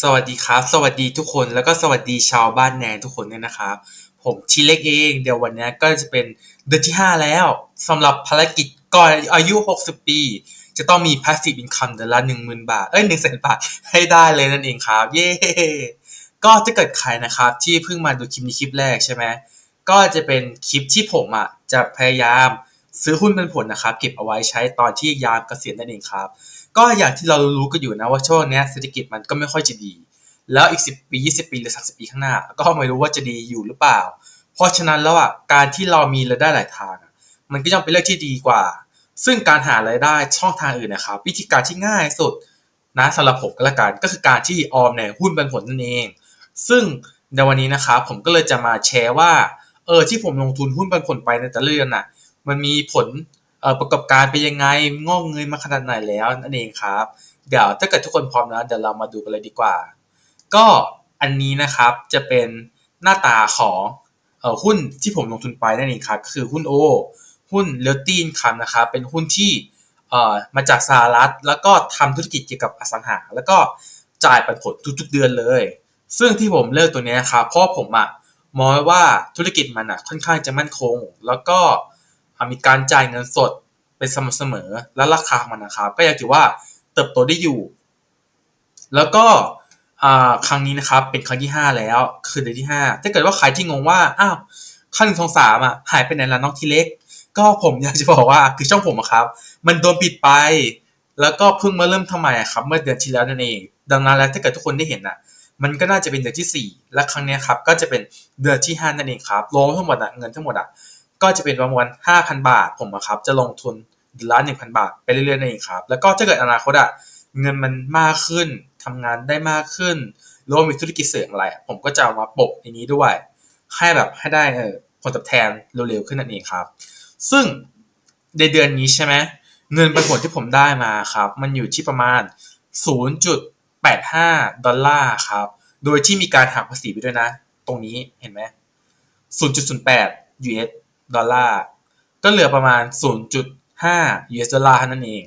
สวัสดีครับ สวัสดีทุกคนแล้วก็สวัสดีชาวบ้านแนนทุกคนด้วยนะครับ ผมชิเล็กเอง เดี๋ยววันนี้ก็จะเป็นเดือนที่ 5 แล้วสำหรับภารกิจก่อนอายุ 60 ปี จะต้องมี passive income เดือนละ 10,000 บาท เอ้ย1 0 0 0 0บาทให้ได้เลยนั่นเองครับ เย้ ก็ถ้าเกิดใครนะครับ ที่เพิ่งมาดูคลิปนี้คลิปแรกใช่ไหมก็จะเป็นคลิปที่ผมอะจะพยายาม ซื้อหุ้นเป็นผลนะครับ เก็บเอาไว้ใช้ตอนที่ยามเกษียณนั่นเองครับ ก็อย่างที่เรารู้กันอยู่นะว่าช่วงนี้เศรษฐกิจมันก็ไม่ค่อยจะดี แล้วอีก 10 ปี 20 ปีหรือ30 ปีข้างหน้า ก็ไม่รู้ว่าจะดีอยู่หรือเปล่า เพราะฉะนั้นแล้วอะการที่เรามีรายได้หลายทาง มันก็ย่อมเป็นเรื่องที่ดีกว่า ซึ่งการหารายได้ช่องทางอื่นนะครับ วิธีการที่ง่ายสุดนะสำหรับผมก็แล้วกันก็คือการที่ออมในหุ้นเป็นผลนั่นเอง ซึ่งในวันนี้นะครับผมก็เลยจะมาแชร์ว่าเออที่ผมลงทุนหุ้นเป็นผลไปในแต่ละเดือนน่ะ มันมีผลประกอบการเป็นยังไงงอกเงยมาขนาดไหนแล้วนั่นเองครับ เดี๋ยวถ้าเกิดทุกคนพร้อมแล้วเดี๋ยวเรามาดูกันเลยดีกว่า ก็อันนี้นะครับจะเป็นหน้าตาของอหุ้นที่ผมลงทุนไปนั่นเองครับก็คือหุ้นโอ หุ้นเลตีนคันนะครับเป็นหุ้นที่มาจากสหรัฐ แล้วก็ทำธุรกิจเกี่ยวกับอสังหา แล้วก็จ่ายปันผลทุกๆเดือนเลย ซึ่งที่ผมเลือกตัวนี้นะครับเพราะผมอะมองว่าธุรกิจมันอะค่อนข้างจะมั่นคง แล้วก็ มีการจ่ายเงินสดเป็นสม่ำเสมอ และราคามันนะครับ ก็ยังถือว่าเติบโตได้อยู่ แล้วก็ครั้งนี้นะครับเป็นครั้งที่ 5 แล้ว คือเดือนที่ 5 ถ้าเกิดว่าใครที่งงว่าอ้าวขั้นหนึ่งสองสามอะหายไปไหนละน้องทีเล็ก ก็ผมอยากจะบอกว่าคือช่องผมครับ มันโดนปิดไป แล้วก็เพิ่งมาเริ่มทำใหม่ครับเมื่อเดือนที่แล้วนั่นเองดังนั้นแล้วถ้าเกิดทุกคนได้เห็นอะมันก็น่าจะเป็นเดือนที่ 4 และครั้งนี้ครับก็จะเป็นเดือนที่ 5 นั่นเองครับรวมทั้งหมดเงินทั้งหมดอะ ก็จะเป็นประมาณ5,000 บาท ผมครับจะลงทุนเดือนละ1,000 บาทไปเรื่อยๆนั่นเองครับ แล้วก็ถ้าเกิดอนาคตอะเงินมันมากขึ้นทำงานได้มากขึ้นหรือว่ามีธุรกิจเสริมอะไร ผมก็จะเอามาปกในนี้ด้วย ให้แบบให้ได้เออผลตอบแทนเร็วๆขึ้นนั่นเองครับ ซึ่งในเดือนนี้ใช่ไหมเงินปันผลที่ผมได้มาครับ มันอยู่ที่ประมาณ 0.85 ดอลลาร์ครับ โดยที่มีการหักภาษีไปด้วยนะ ตรงนี้เห็นไหม0.08 US ดอลลาร์ก็เหลือประมาณ 0.5 US ดอลลาร์นั่นเอง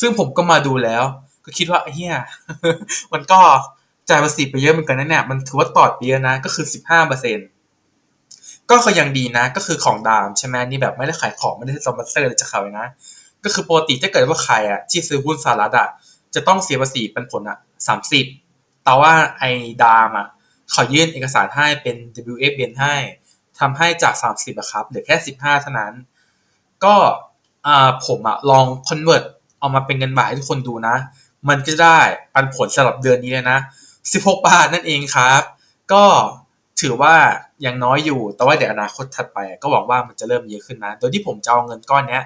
ซึ่งผมก็มาดูแล้ว ก็คิดว่าเฮียมันก็จ่ายภาษีไปเยอะเหมือนกันนะเนี่ย มันถือว่าตอดเยอะนะ ก็คือ 15เปอร์เซ็นก็ก็ยังดีนะ ก็คือของดามใช่ไหมนี่แบบไม่ได้ขายของ ไม่ได้สปอนเซอร์เลยจะขายนะ ก็คือปกติถ้าเกิดว่าใครอะที่ซื้อหุ้นสหรัฐอะ จะต้องเสียภาษีเป็นผลอะสามสิบแต่ว่าไอ้ดามอะเขายื่นเอกสารให้เป็น WFN ให้ ทำให้จาก 30อะครับเหลือแค่ 15เท่านั้น ก็อ่าผมอะลอง convert เอามาเป็นเงินบาทให้ทุกคนดูนะ มันก็ได้ปันผลสำหรับเดือนนี้เลยนะ 16 บาทนั่นเองครับ ก็ถือว่ายังน้อยอยู่ แต่ว่าเดี๋ยวอนาคตถัดไป ก็หวังว่ามันจะเริ่มเยอะขึ้นนะ โดยที่ผมจะเอาเงินก้อนนี้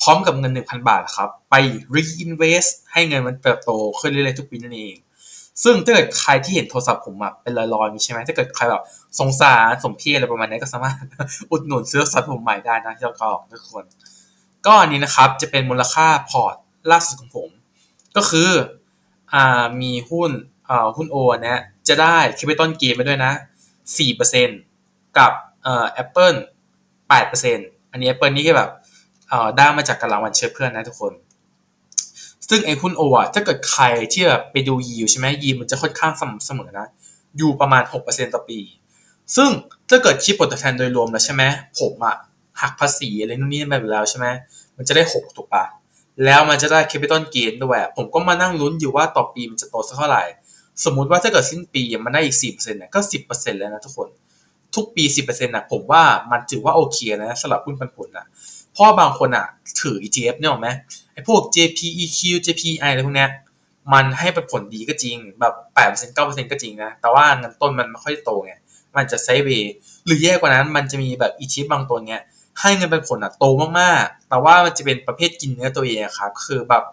พร้อมกับเงิน 1,000 บาทครับ ไป reinvest ให้เงินมันเติบโตขึ้นเรื่อยๆทุกปีนั่นเอง ซึ่งถ้าเกิดใครที่เห็นโทรศัพท์ผมอะเป็นลอยๆมีใช่ไหมถ้าเกิดใครแบบสงสารสมเพชอะไรประมาณนี้ก็สามารถ อุดหนุนซื้อซับผมใหม่ได้นะที่เราก็ทุกคน ก็อันนี้นะครับจะเป็นมูลค่าพอร์ตล่าสุดของผม ก็คืออ่ามีหุ้นอ่าหุ้นโอนี้ยจะได้แคปิตอลเกมไปด้วยนะ4%กับเอ่อ Apple 8%อันนี้ Apple นี่ก็แบบเอ่อได้มาจากการรางวัลเชิญเพื่อนนะทุกคน ซึ่งไอ้หุ้นโออะถ้าเกิดใครที่แบบไปดูยีวใช่ไหมยีมันจะค่อนข้างสม่ำเสมอนะอยู่ประมาณ 6%ต่อปี ซึ่งถ้าเกิดคิดผลตอบแทนโดยรวมแล้วใช่ไหมผมอะหักภาษีอะไรนู่นนี่ไปแล้วใช่ไหมมันจะได้ 6 ถูกปะแล้วมันจะได้แคปิตอลเกนด้วยผมก็มานั่งลุ้นอยู่ว่าต่อปีมันจะโตสักเท่าไหร่ สมมุติว่าถ้าเกิดสิ้นปีมันได้อีก 4%เนี่ยก็ 10%แล้วนะทุกคน ทุกปี 10%นะผมว่ามันถือว่าโอเคนะสำหรับหุ้นปันผลนะ พราะบางคนอะถือ ETF เนี่ยหรอไหมไอ้พวก JPEQ JPI อะไรพวกเนี้ยมันให้ผลดีก็จริง แบบ8% 9%ก็จริงนะ แต่ว่าเงินต้นมันไม่ค่อยโตไง มันจะไซเวย์หรือแย่กว่านั้นมันจะมีแบบ ETF บางตัวเนี้ยให้เงินเป็นผลอะโตมากๆ แต่ว่ามันจะเป็นประเภทกินเนื้อตัวเองครับ คือแบบ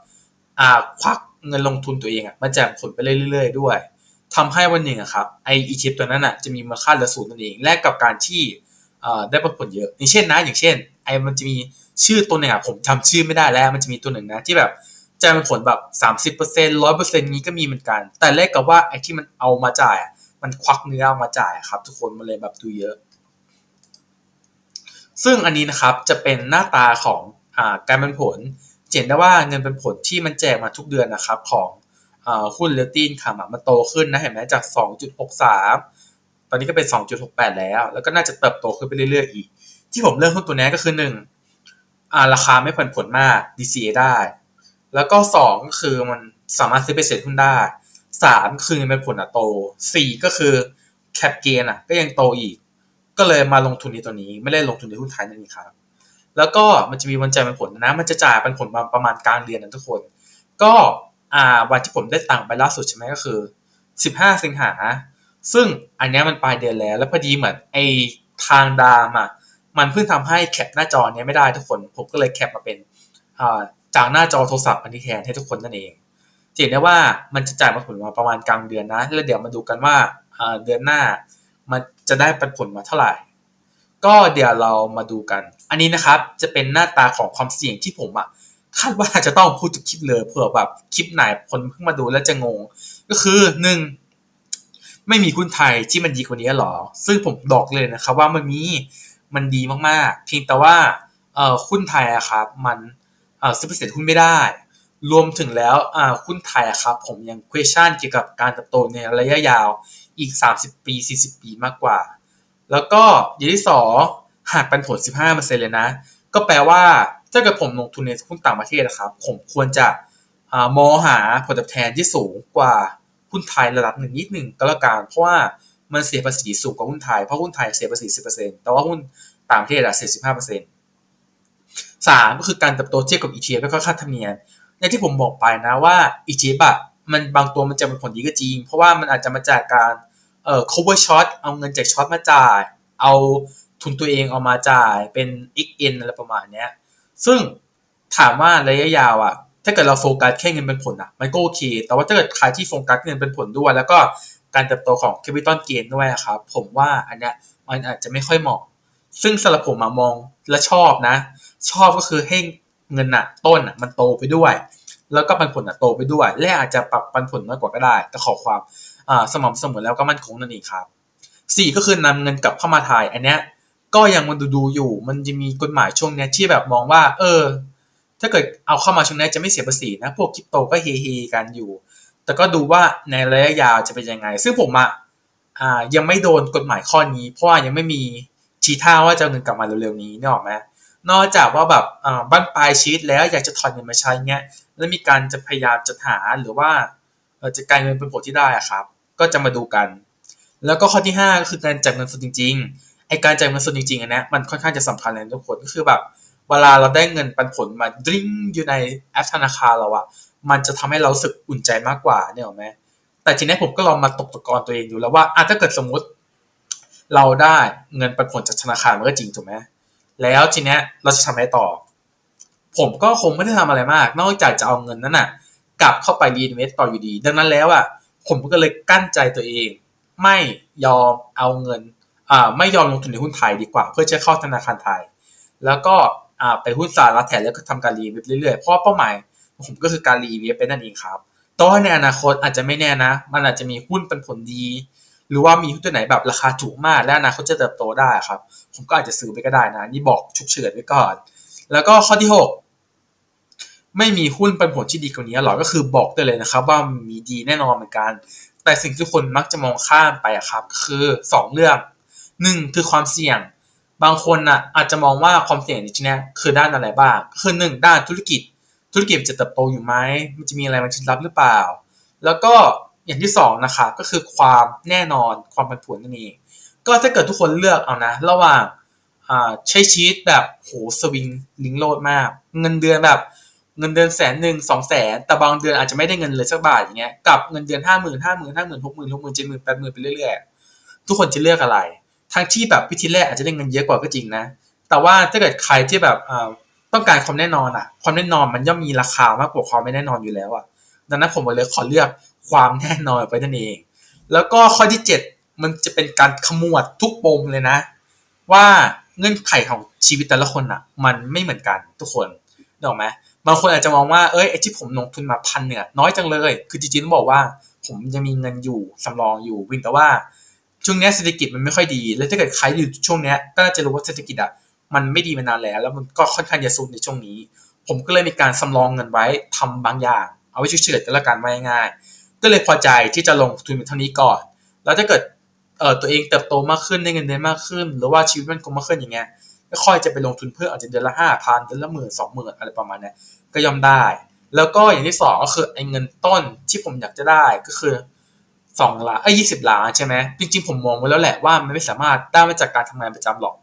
อ่าควักเงินลงทุนตัวเองอะมาแจกผลไปเรื่อยๆด้วยทำให้วันหนึ่งอะครับไออีชิปตัวนั้นอะจะมีมูลค่าเหลือศูนย์นั่นเอง แลกกับการที่ ได้ผลเยอะอย่างเช่นนะอย่างเช่นไอ้มันจะมีชื่อตัวหนึ่งอะผมจำชื่อไม่ได้แล้ว มันจะมีตัวหนึ่งนะที่แบบจะเป็นผลแบบสามสิบเปอร์เซ็นต์ร้อยเปอร์เซ็นต์นี้ก็มีเหมือนกัน แต่แลกกับว่าไอ้ที่มันเอามาจ่ายมันควักเนื้อเอามาจ่ายครับ ทุกคนมันเลยแบบดูเยอะ ซึ่งอันนี้นะครับจะเป็นหน้าตาของอการเป็นผลเห็นได้ว่าเงินเป็นผลที่มันแจกมาทุกเดือนนะครับของอ่าหุ้นเรลตี้ค่ะมันโตขึ้นนะเห็นไหมจาก 2.63 ตอนนี้ก็เป็น 2.68 แล้ว แล้วก็น่าจะเติบโตขึ้นไปเรื่อยๆอีก ที่ผมเลือกหุ้นตัวนี้ก็คือ1อ่าราคาไม่ผันผวนมาก DCA ได้ แล้วก็2ก็คือมันสามารถซื้อไปเสร็จหุ้นได้ 3 คือเงินเป็นผลอะโต 4 ก็คือแคปเกนอะก็ยังโตอีก ก็เลยมาลงทุนในตัวนี้ไม่ได้ลงทุนในหุ้นไทยนั่นเองครับแล้วก็มันจะมีวันจ่ายเป็นผลนะ มันจะจ่ายเป็นผลมาประมาณกลางเดือนนะทุกคน ก็อ่าวันที่ผมได้ตังค์ไปล่าสุดใช่ไหมก็คือ 15 สิงหา ซึ่งอันนี้มันปลายเดือนแล้ว แล้วพอดีเหมือนไอทางดามอะมันเพิ่งทำให้แคปหน้าจอเนี้ยไม่ได้ทุกคน ผมก็เลยแคปมาเป็นจากหน้าจอโทรศัพท์อันนี้แทนให้ทุกคนนั่นเองเห็นได้ว่ามันจะจ่ายมาผลมาประมาณกลางเดือนนะแล้วเดี๋ยวมาดูกันว่าเดือนหน้ามันจะได้ผลมาเท่าไหร่ ก็เดี๋ยวเรามาดูกัน อันนี้นะครับจะเป็นหน้าตาของความเสี่ยงที่ผมอะคาดว่าจะต้องพูดทุกคลิปเลยเผื่อแบบคลิปไหนคนเพิ่งมาดูแล้วจะงง ก็คือหนึ่ง ไม่มีหุ้นไทยที่มันดีกว่านี้หรอ ซึ่งผมบอกเลยนะครับว่ามันมีมันดีมากๆ เพียงแต่ว่าเอ่อหุ้นไทยอะครับมันเอ่อซื้อเปอร์เซ็นต์หุ้นไม่ได้ รวมถึงแล้วอ่าหุ้นไทยอะครับผมยัง question เกี่ยวกับการเติบโตในระยะยาวอีก 30 ปี 40 ปีมากกว่า แล้วก็อย่างที่สองหากปันผล 15%เลยนะ ก็แปลว่าถ้าเกิดผมลงทุนในหุ้นต่างประเทศนะครับ ผมควรจะอมองหาผลตอบแทนที่สูงกว่า หุ้นไทยระดับหนึ่งนิดหนึ่งก็แล้วกันเพราะว่ามันเสียภาษีสูงกว่าหุ้นไทย เพราะหุ้นไทยเสียภาษี 10%แต่ว่าหุ้นต่างประเทศอะเสีย 15%สามก็คือการเติบโตเทียบกับ ETF แล้วก็ค่าธรรมเนียมอย่างที่ผมบอกไปนะว่า ETF อะมันบางตัวมันจะเป็นผลดีก็จริง เพราะว่ามันอาจจะมาจากการเอ่อ cover short เอาเงินจากช็อตมาจ่าย เอาทุนตัวเองเอามาจ่ายเป็น XN อะไรประมาณเนี้ยซึ่งถามว่าระยะยาวอะ ถ้าเกิดเราโฟกัสแค่เงินเป็นผลอะมันก็โอเค แต่ว่าถ้าเกิดใครที่โฟกัสเงินเป็นผลด้วย แล้วก็การเติบโตของ capital gain ด้วยครับ ผมว่าอันเนี้ยมันอาจจะไม่ค่อยเหมาะ ซึ่งสำหรับผมมองและชอบนะ ชอบก็คือให้เงินอะต้นอะมันโตไปด้วย แล้วก็ปันผลอะโตไปด้วย และอาจจะปรับปันผลน้อยกว่าก็ได้ แต่ขอความอ่าสม่ำเสมอแล้วก็มั่นคงนั่นเองครับสี่ก็คือนำเงินกลับเข้ามาไทยอันเนี้ยก็ยังมันดูดูอยู่ มันจะมีกฎหมายช่วงเนี้ยที่แบบมองว่า เออ ถ้าเกิดเอาเข้ามาช่วงนี้จะไม่เสียภาษีนะ พวกคริปโตก็เฮเฮกันอยู่ แต่ก็ดูว่าในระยะยาวจะเป็นยังไง ซึ่งผมอะ่ายังไม่โดนกฎหมายข้อนี้ เพราะว่ายังไม่มีชี้ท่าว่าจะเงินกลับมาเร็วๆนี้นี่ออกไหมนอกจากว่าแบบบ้านปลายชีวิตแล้วอยากจะถอนเงินมาใช้เงี้ยแล้วมีการจะพยายามจะหาหรือว่าจะกลายเงินเป็นผลที่ได้อะครับ ก็จะมาดูกัน แล้วก็ข้อที่ห้าก็คือการจ่ายเงินสดจริง ๆไอการจ่ายเงินสดจริงๆอันนี้มันค่อนข้างจะสำคัญเลยทุกคนก็คือแบบ เวลาเราได้เงินปันผลมาดิ้งอยู่ในแอปธนาคารเราอะมันจะทำให้เราสึกอุ่นใจมากกว่าเนี่ยหรอไหมแต่ทีนี้ผมก็ลองมาตกตะกอนตัวเองดูแล้วว่าอะถ้าเกิดสมมุติ เราได้เงินปันผลจากธนาคารมันก็จริงถูกไหมแล้วทีนี้เราจะทำอะไรต่อ ผมก็คงไม่ได้ทำอะไรมาก นอกจากจะเอาเงินนั้นน่ะกลับเข้าไปรีนเวสต์ต่ออยู่ดี ดังนั้นแล้วอะผมก็เลยกั้นใจตัวเอง ไม่ยอมเอาเงินอ่าไม่ยอมลงทุนในหุ้นไทยดีกว่า เพื่อจะเข้าธนาคารไทย แล้วก็ ไปหุ้นสหรัฐแทนแล้วก็ทำการรีอินเวเรื่อยๆ เพราะเป้าหมายผมก็คือการรีอินเวไปนั่นเองครับแต่ว่าในอนาคตอาจจะไม่แน่นะ มันอาจจะมีหุ้นเป็นผลดี หรือว่ามีหุ้นตัวไหนแบบราคาถูกมาก และอนาคตจะเติบโตได้ครับ ผมก็อาจจะซื้อไปก็ได้นะ นี่บอกฉุกเฉินไว้ก่อน แล้วก็ข้อที่หกไม่มีหุ้นเป็นผลที่ดีกว่านี้หรอกก็คือบอกได้เลยนะครับ ว่ามีดีแน่นอนเหมือนกัน แต่สิ่งที่คนมักจะมองข้ามไปอะครับ คือสองเรื่องหนึ่งคือความเสี่ยง บางคนน่ะอาจจะมองว่าความเสี่ยงในที่นี้คือด้านอะไรบ้างคือหนึ่งด้านธุรกิจ ธุรกิจจะเติบโตอยู่ไหมมันจะมีอะไรมาชิดลับหรือเปล่า แล้วก็อย่างที่สองนะคะก็คือความแน่นอนความผันผวนนั่นเองก็ถ้าเกิดทุกคนเลือกเอานะ ระหว่างใช้ชีวิตแบบโหสวิงลิงโลดมาก เงินเดือนแบบเงินเดือนแสนหนึ่งสองแสนแต่บางเดือนอาจจะไม่ได้เงินเลยสักบาทอย่างเงี้ยกับเงินเดือนห้าหมื่นห้าหมื่นห้าหมื่นหกหมื่นหกหมื่นเจ็ดหมื่นแปดหมื่นไปเรื่อยๆทุกคนจะเลือกอะไร ทั้งที่แบบวิธีแรกอาจจะได้เงินเยอะกว่าก็จริงนะ แต่ว่าถ้าเกิดใครที่แบบต้องการความแน่นอนอะความแน่นอนมันย่อมมีราคามากกว่าความไม่แน่นอนอยู่แล้วอะดังนั้นผมเลยขอเลือกความแน่นอนไปนั่นเอง แล้วก็ข้อที่เจ็ดมันจะเป็นการขมวดทุกปมเลยนะ ว่าเงื่อนไขของชีวิตแต่ละคนอะมันไม่เหมือนกันทุกคนนึกออกไหมบางคนอาจจะมองว่าเอ้ยไอ้ที่ผมลงทุนมาพันเนี่ยน้อยจังเลย คือจริงๆต้องบอกว่า ผมยังมีเงินอยู่สำรองอยู่วิ่งแต่ว่า ช่วงนี้เศรษฐกิจมันไม่ค่อยดี แล้วถ้าเกิดใครอยู่ช่วงนี้ก็น่าจะรู้ว่าเศรษฐกิจอะมันไม่ดีมานานแล้ว แล้วมันก็ค่อนข้างจะซุดในช่วงนี้ ผมก็เลยมีการสำรองเงินไว้ทำบางอย่าง เอาไว้ช่วยเฉื่ยกันละกันไว้ง่ายก็เลยพอใจที่จะลงทุนเท่านี้ก่อน แล้วถ้าเกิดเออตัวเองเติบโตมากขึ้นได้เงินเดือนมากขึ้น หรือว่าชีวิตมันคงมากขึ้นอย่างเงี้ยก็ค่อยจะไปลงทุนเพิ่มอาจจะเดือนละห้าพันเดือนละหมื่นสองหมื่นอะไรประมาณนี้ก็ย่อมได้ แล้วก็อย่างที่สองก็คือไอ้เงินต้นที่ผมอยากจะได้ก็คือ สองล้านเอ้ยี่สิบล้านใช่ไหมจริงๆผมมองไว้แล้วแหละว่ามันไม่สามารถได้มาจากการทำงานประจำหรอก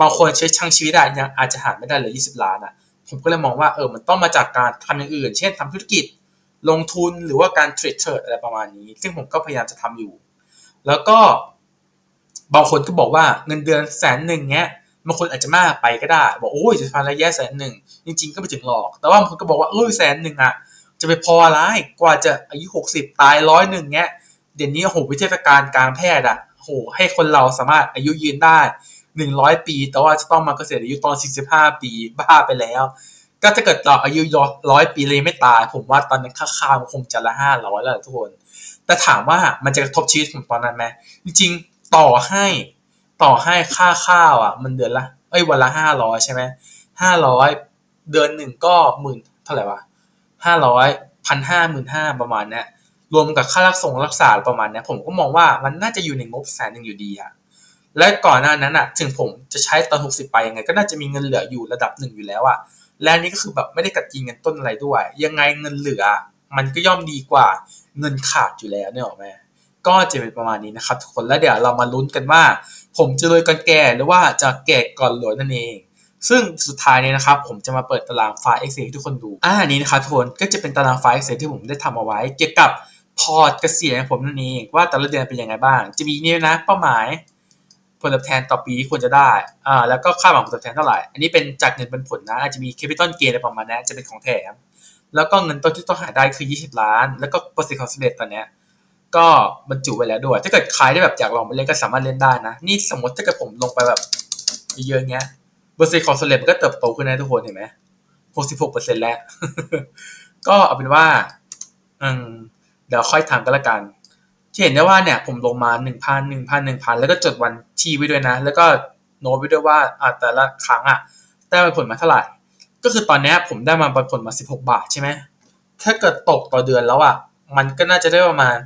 บางคนใช้ช่างชีวิตได้ยังอาจจะหาไม่ได้เลยยี่สิบล้านอะผมก็เลยมองว่าเออมันต้องมาจากการทำอย่างอื่น เช่นทำธุรกิจลงทุนหรือว่าการเทรดเทรดอะไรประมาณนี้ ซึ่งผมก็พยายามจะทำอยู่ แล้วก็บางคนก็บอกว่าเงินเดือนแสนหนึ่งเนี้ยบางคนอาจจะมากไปก็ได้ บอกโอ้ยจะพันระยะแสนหนึ่งจริง ๆ ก็ไม่ถึงหรอก แต่ว่าบางคนก็บอกว่าเอ้ยแสนหนึ่งอะจะไปพออะไรกว่าจะอายุหกสิบตายร้อยหนึ่งเนี้ย เดี๋ยวนี้โหวิทยาการการแพทย์อะโหให้คนเราสามารถอายุยืนได้หนึ่งร้อยปี แต่ว่าจะต้องมาเกษียณอายุตอนสี่สิบห้าปีบ้าไปแล้ว ก็ถ้าเกิดเราอายุร้อยปีเลยไม่ตาย ผมว่าตอนนั้นค่าข้าวคงจะละห้าร้อยแล้วทุกคน แต่ถามว่ามันจะกระทบชีวิตผมตอนนั้นไหมจริงๆต่อให้ต่อให้ค่าข้าวอะ มันเดือนละเอ้ยวันละห้าร้อยใช่ไหมห้าร้อยเดือนหนึ่งก็หมื่นเท่าไหร่วะห้าร้อยพันห้าหมื่นห้าประมาณเนี้ย รวมกับค่ารักษารักษาประมาณนี้ผมก็มองว่ามันน่าจะอยู่ในงบแสนหนึ่งอยู่ดีอะและก่อนหน้านั้นอะถึงผมจะใช้ตอนหกสิบไปยังไงก็น่าจะมีเงินเหลืออยู่ระดับหนึ่งอยู่แล้วอะและนี่ก็คือแบบไม่ได้กัดกินเงินต้นอะไรด้วย ยังไงเงินเหลือ มันก็ย่อมดีกว่าเงินขาดอยู่แล้วเนี่ยหรอแม่ก็จะเป็นประมาณนี้นะครับทุกคนแล้วเดี๋ยวเรามาลุ้นกันว่า ผมจะรวยก่อนแก่หรือว่าจะแก่ก่อนรวยนั่นเอง ซึ่งสุดท้ายนี้นะครับ ผมจะมาเปิดตารางไฟล์ Excel ให้ทุกคนดูอ่านี้นะครับทุกคนก็จะเป็นตารางไฟล์ Excel ที่ผมได้ทำเอาไว้ เกี่ยวกับ พอร์ตเกษียณของผมนั่นเองว่าแต่ละเดือนเป็นยังไงบ้าง จะมีนี่นะเป้าหมายผลตอบแทนต่อปีที่ควรจะได้ อ่า แล้วก็ค่าหวังผลตอบแทนเท่าไหร่ อันนี้เป็นจากเงินเป็นผลนะ อาจจะมี capital gain อะไรประมาณนี้จะเป็นของแถม แล้วก็เงินต้นที่ต้องหาได้คือ 20 ล้าน แล้วก็เปอร์เซ็นต์ความสำเร็จตอนเนี้ย ก็บรรจุไว้แล้วด้วย ถ้าเกิดใครได้แบบอยากลองไปเล่นก็สามารถเล่นได้นะ นี่สมมติถ้าเกิดผมลงไปแบบเยอะๆเงี้ย เปอร์เซ็นต์ความสำเร็จมันก็เติบโตขึ้นนะทุกคนเห็นไหม66%แล้ว ก็เอาเป็นว่า อืม เดี๋ยวค่อยทำกันละกันที่เห็นได้ว่าเนี่ยผมลงมาหนึ่งพันหนึ่งพันหนึ่งพันแล้วก็จดวันที่ไว้ด้วยนะ แล้วก็โน้ตไว้ด้วยว่าอ่าแต่ละครั้งอะได้ผลมาเท่าไหร่ ก็คือตอนนี้ผมได้มาผลมาสิบหกบาทใช่ไหมถ้าเกิดตกต่อเดือนแล้วอะมันก็น่าจะได้ประมาณ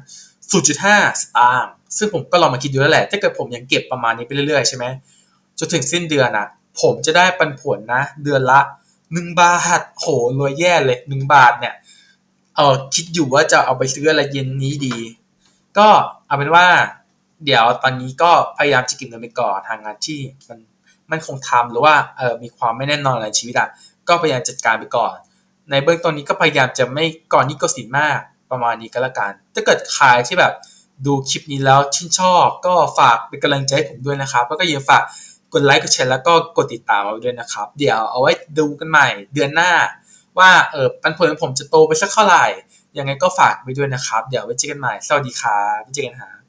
0.5 สตางค์ซึ่งผมก็ลองมาคิดดูแล้วแหละ ถ้าเกิดผมยังเก็บประมาณนี้ไปเรื่อยๆใช่ไหมจนถึงสิ้นเดือนอะ ผมจะได้ปันผลนะ เดือนละหนึ่งบาทโหรวยแย่เลยหนึ่งบาทเนี่ย เออคิดอยู่ว่าจะเอาไปซื้ออะไรเย็นนี้ดี ก็เอาเป็นว่า เดี๋ยวตอนนี้ก็พยายามจะเก็บเงินไปก่อนทางงานที่มันมันคงทำหรือว่าเออมีความไม่แน่นอนอะไรในชีวิตอะก็พยายามจัดการไปก่อน ในเบื้องต้นนี้ก็พยายามจะไม่ก่อนนี้ก็สินมากประมาณนี้ก็แล้วกัน ถ้าเกิดใครที่แบบดูคลิปนี้แล้วชื่นชอบ ก็ฝากเป็นกำลังใจให้ผมด้วยนะครับแล้วก็อย่าฝากกดไลค์กดแชร์แล้วก็กดติดตามเอาด้วยนะครับ เดี๋ยวเอาไว้ดูกันใหม่เดือนหน้า ว่าเออปันผลของผมจะโตไปสักเท่าไหร่ ยังไงก็ฝากไว้ด้วยนะครับ เดี๋ยวไว้เจอกันใหม่ สวัสดีครับไว้เจอกันฮะ